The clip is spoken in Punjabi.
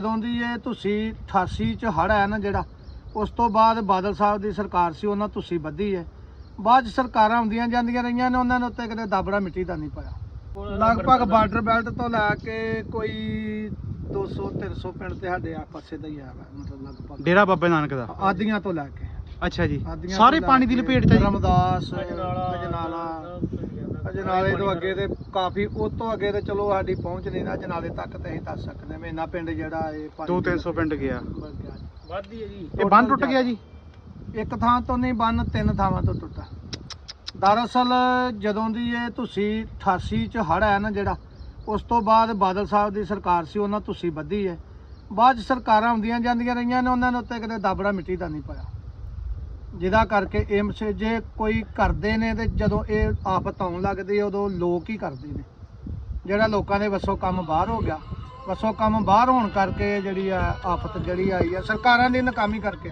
ਜਦੋਂ ਦੀ ਇਹ ਤੁਸੀਂ 88 ਚ ਹੜ ਆਇਆ ਨਾ ਜਿਹੜਾ ਉਸ ਤੋਂ ਬਾਅਦ ਬਾਦਲ ਸਾਹਿਬ ਦੀ ਸਰਕਾਰ ਸੀ ਉਹਨਾਂ ਤੁਸੀਂ ਬੱਧੀ ਹੈ। ਬਾਅਦ ਸਰਕਾਰਾਂ ਹੁੰਦੀਆਂ ਜਾਂਦੀਆਂ ਰਹੀਆਂ ਨੇ ਉਹਨਾਂ ਨੇ ਉੱਤੇ ਕਦੇ ਦਾਬੜਾ ਮਿੱਟੀ ਦਾ ਨਹੀਂ ਪਾਇਆ। ਲਗਭਗ ਬਾਰਡਰ ਬੈਲਟ ਤੋਂ ਲੈ ਕੇ ਕੋਈ 200 300 ਪਿੰਡ ਤੇ ਸਾਡੇ ਆ ਪਾਸੇ ਦਾ ਹੀ ਆ ਮਤਲਬ ਲਗਭਗ। ਡੇਰਾ ਬਾਬੇ ਨਾਨਕ ਦਾ? ਆਦੀਆਂ ਤੋਂ ਲੈ ਕੇ। ਅੱਛਾ ਜੀ। ਸਾਰੇ ਪਾਣੀ ਦੀ ਲਪੇਟ ਚ ਰਮਦਾਸ ਅਜਨਾਲਾ ਅਜਨਾਲੇ ਤੋਂ ਅੱਗੇ ਤੇ ਕਾਫੀ ਉਹ ਤੋਂ ਅੱਗੇ ਤੇ ਚਲੋ ਸਾਡੀ ਪਹੁੰਚ ਨਹੀਂ ਨਾ ਅਜਨਾਲੇ ਤੱਕ ਤੇ ਅਸੀਂ ਦੱਸ ਸਕਦੇ ਹਾਂ ਮੇਨਾ ਪਿੰਡ ਜਿਹੜਾ ਇਹ ਪਾਣੀ 2-300 ਪਿੰਡ ਗਿਆ। ਵੱਧਦੀ ਹੈ ਜੀ। ਇਹ ਬੰਨ ਟੁੱਟ ਗਿਆ ਜੀ? ਇੱਕ ਥਾਂ ਤੋਂ ਨਹੀਂ ਬੰਨ ਤਿੰਨ ਥਾਵਾਂ ਤੋਂ ਟੁੱਟਾ। ਦਰਅਸਲ ਜਦੋਂ ਦੀ ਇਹ ਤੁਸੀਂ 88 ਚ ਹੜ ਆਇਆ ਨਾ ਜਿਹੜਾ ਉਸ ਤੋਂ ਬਾਅਦ ਬਾਦਲ ਸਾਹਿਬ ਦੀ ਸਰਕਾਰ ਸੀ ਉਹਨਾਂ ਤੁਸੀਂ ਬੱਧੀ ਹੈ। ਬਾਅਦ ਚ ਸਰਕਾਰਾਂ ਹੁੰਦੀਆਂ ਜਾਂਦੀਆਂ ਰਹੀਆਂ ਨੇ ਉਹਨਾਂ ਨੇ ਉੱਤੇ ਕਦੇ ਦਾਬੜਾ ਮਿੱਟੀ ਦਾ ਨਹੀਂ ਪਾਇਆ। ਜਿਹਦਾ ਕਰਕੇ ਏਮਸ ਜੇ ਕੋਈ ਕਰਦੇ ਨੇ ਤੇ ਜਦੋਂ ਇਹ ਆਫਤ ਆਉਣ ਲੱਗਦੀ ਉਦੋਂ ਲੋਕ ਹੀ ਕਰਦੇ ਨੇ। ਜਿਹੜਾ ਲੋਕਾਂ ਦੇ ਵੱਸੋਂ ਕੰਮ ਬਾਹਰ ਹੋ ਗਿਆ, ਵੱਸੋਂ ਕੰਮ ਬਾਹਰ ਹੋਣ ਕਰਕੇ ਜਿਹੜੀ ਆ ਆਫਤ ਜਿਹੜੀ ਆਈ ਆ, ਸਰਕਾਰਾਂ ਦੀ ਨਾਕਾਮੀ ਕਰਕੇ।